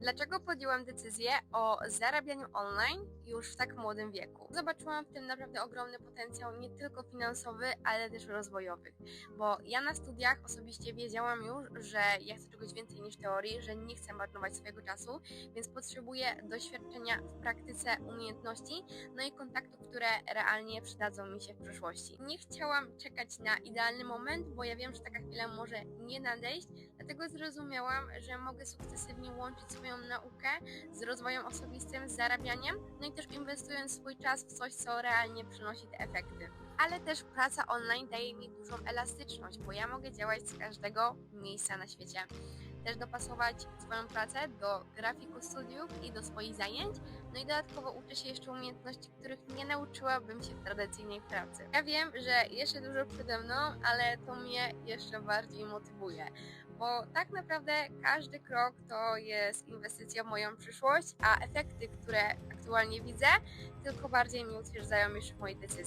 Dlaczego podjęłam decyzję o zarabianiu online już w tak młodym wieku? Zobaczyłam w tym naprawdę ogromny potencjał, nie tylko finansowy, ale też rozwojowy. Bo ja na studiach osobiście wiedziałam już, że ja chcę czegoś więcej niż teorii, że nie chcę marnować swojego czasu, więc potrzebuję doświadczenia w praktyce, umiejętności, no i kontaktów, które realnie przydadzą mi się w przyszłości. Nie chciałam czekać na idealny moment, bo ja wiem, że taka chwila może nie nadejść, dlatego zrozumiałam, że mogę sukcesywnie łączyć swoją naukę z rozwojem osobistym, z zarabianiem, no i też inwestując swój czas w coś, co realnie przynosi te efekty. Ale też praca online daje mi dużą elastyczność, bo ja mogę działać z każdego miejsca na świecie. Też dopasować swoją pracę do grafiku studiów i do swoich zajęć, no i dodatkowo uczę się jeszcze umiejętności, których nie nauczyłabym się w tradycyjnej pracy. Ja wiem, że jeszcze dużo przede mną, ale to mnie jeszcze bardziej motywuje, bo tak naprawdę każdy krok to jest inwestycja w moją przyszłość, a efekty, które aktualnie widzę, tylko bardziej mnie utwierdzają już w mojej decyzji.